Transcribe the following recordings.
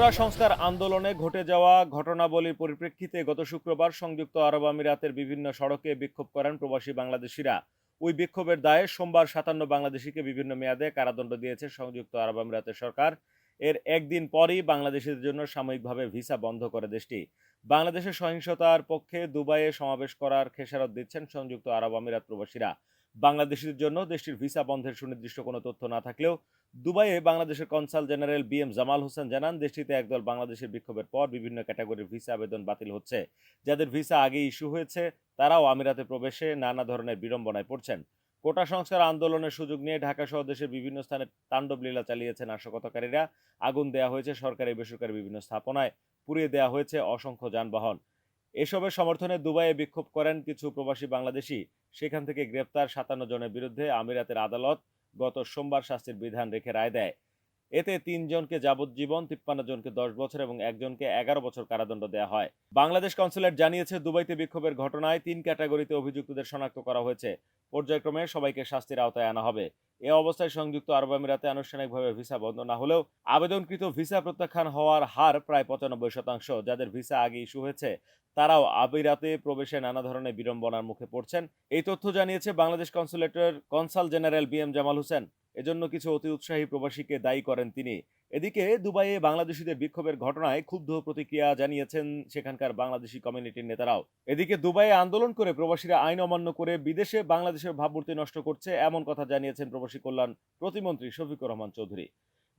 কোটা সংস্কার আন্দোলনে ঘটে যাওয়া ঘটনাবলীর পরিপ্রেক্ষিতে গত শুক্রবার সংযুক্ত আরব আমিরাতের বিভিন্ন সড়কে বিক্ষোভ করেন প্রবাসী বাংলাদেশিরা। ওই বিক্ষোভের দায়ে সোমবার সাতান্ন বাংলাদেশিকে বিভিন্ন মেয়াদে কারাদণ্ড দিয়েছে সংযুক্ত আরব আমিরাতের সরকার। এর একদিন পরই বাংলাদেশিদের জন্য সাময়িকভাবে ভিসা বন্ধ করে দেশটি। বাংলাদেশের সহিংসতার পক্ষে দুবাইয়ে সমাবেশ করার খেসারত দিচ্ছেন সংযুক্ত আরব আমিরাত প্রবাসীরা। বাংলাদেশিদের জন্য দেশটির ভিসা বন্ধের সুনির্দিষ্ট কোনো তথ্য না থাকলেও দুবাইয়ে বাংলাদেশের consul general B M Jamal Hossain জানান, দেশটিতে একদল বাংলাদেশের বিক্ষোভের পর বিভিন্ন ক্যাটাগরির ভিসা আবেদন বাতিল হচ্ছে। যাদের ভিসা আগে ইস্যু হয়েছে, তারাও আমিরাতে প্রবেশে নানা ধরনের বিড়ম্বনায় পড়ছেন। কোটা সংস্কার আন্দোলনের সুযোগ নিয়ে ঢাকা সহ দেশের বিভিন্ন স্থানে তাণ্ডব লীলা চালিয়েছে নাশকতাকারীরা। আগুন দেয়া হয়েছে সরকারি বেসরকারি বিভিন্ন স্থাপনায়। পুড়িয়ে দেওয়া হয়েছে অসংখ্য যানবাহন। এসবের সমর্থনে দুবাইয়ে বিক্ষোভ করেন কিছু প্রবাসী বাংলাদেশি। সেখান থেকে গ্রেপ্তার সাতান্ন জনের বিরুদ্ধে আমিরাতের আদালত গত সোমবার শাস্তির বিধান রেখে রায় দেয়। এতে তিনজনকে যাবজ্জীবন, তিপ্পান্ন জনকে দশ বছর এবং একজনকে এগারো বছর কারাদণ্ড দেওয়া হয়। বাংলাদেশ কনসুলেট জানিয়েছে, দুবাইতে বিক্ষোভের ঘটনায় তিন ক্যাটাগরিতে অভিযুক্তদের শনাক্ত করা হয়েছে। পর্যায়ক্রমে সবাইকে শাস্তির আওতায় আনা হবে। এ অবস্থায় সংযুক্ত আরব আমিরাতে আনুষ্ঠানিকভাবে ভিসা বন্ধ না হলেও আবেদনকৃত ভিসা প্রত্যাখ্যান হওয়ার হার প্রায় পঁচানব্বই শতাংশ। যাদের ভিসা আগে ইস্যু হয়েছে, তারাও আবিরাতে প্রবেশে নানা ধরনের বিড়ম্বনার মুখে পড়ছেন। এই তথ্য জানিয়েছে Bangladesh কনসুলেটের consul general B M Jamal Hossain. এজন্য কিছু অতি উৎসাহী প্রবাসীকে দায়ী করেন তিনি। এদিকে দুবাইয়ে বাংলাদেশিদের বিক্ষোভের ঘটনায় ক্ষুব্ধ প্রতিক্রিয়া জানিয়েছেন সেখানকার বাংলাদেশি কমিউনিটির নেতারাও। এদিকে দুবাইয়ে আন্দোলন করে প্রবাসীরা আইন অমান্য করে বিদেশে বাংলাদেশের ভাবমূর্তি নষ্ট করছে এমন কথা জানিয়েছেন প্রবাসী কল্যাণ প্রতিমন্ত্রী শফিকুর রহমান চৌধুরী।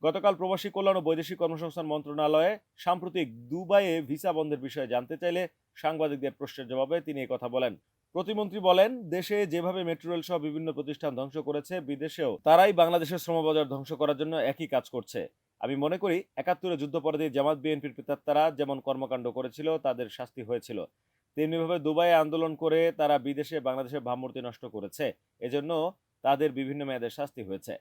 গতকাল প্রবাসী কল্যাণ ও বৈদেশিক কর্মসংস্থান মন্ত্রণালয়ে সাম্প্রতিক দুবাইয়ে ভিসা বন্ধের বিষয়ে জানতে চাইলে সাংবাদিকদের প্রশ্নের জবাবে তিনি কথা বলেন। প্রতিমন্ত্রী বলেন, দেশে যেভাবে মেট্রো রেল সহ বিভিন্ন প্রতিষ্ঠান ধ্বংস করেছে, বিদেশেও তারাই বাংলাদেশের শ্রমবাজার ধ্বংস করার জন্য একই কাজ করছে। আমি মনে করি একাত্তরে যুদ্ধপরাধী জামাত বিএনপির পিতাত্তারা যেমন কর্মকাণ্ড করেছিল, তাদের শাস্তি হয়েছিল। তেমনিভাবে দুবাইয়ে আন্দোলন করে তারা বিদেশে বাংলাদেশের ভাবমূর্তি নষ্ট করেছে। এজন্য তাদের বিভিন্ন মেয়াদের শাস্তি হয়েছে।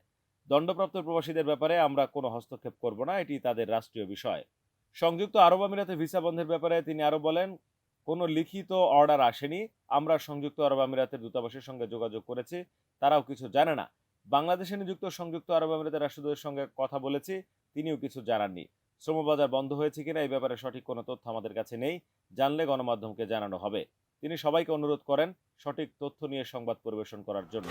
দণ্ডপ্রাপ্ত প্রবাসীদের ব্যাপারে আমরা কোনো হস্তক্ষেপ করব না, এটি তাদের রাষ্ট্রীয় বিষয়। সংযুক্ত আরব আমিরাতে ভিসা বন্ধের ব্যাপারে তিনি আরও বলেন, কোনো লিখিত অর্ডার আসেনি। আমরা সংযুক্ত আরব আমিরাতের দূতাবাসের সঙ্গে যোগাযোগ করেছি, তারাও কিছু জানে না। বাংলাদেশে নিযুক্ত সংযুক্ত আরব আমিরাতের রাষ্ট্রদূতের সঙ্গে কথা বলেছি, তিনিও কিছু জানাননি। শ্রমবাজার বন্ধ হয়েছে কিনা এই ব্যাপারে সঠিক কোনো তথ্য আমাদের কাছে নেই, জানলে গণমাধ্যমকে জানানো হবে। তিনি সবাইকে অনুরোধ করেন সঠিক তথ্য নিয়ে সংবাদ পরিবেশন করার জন্য।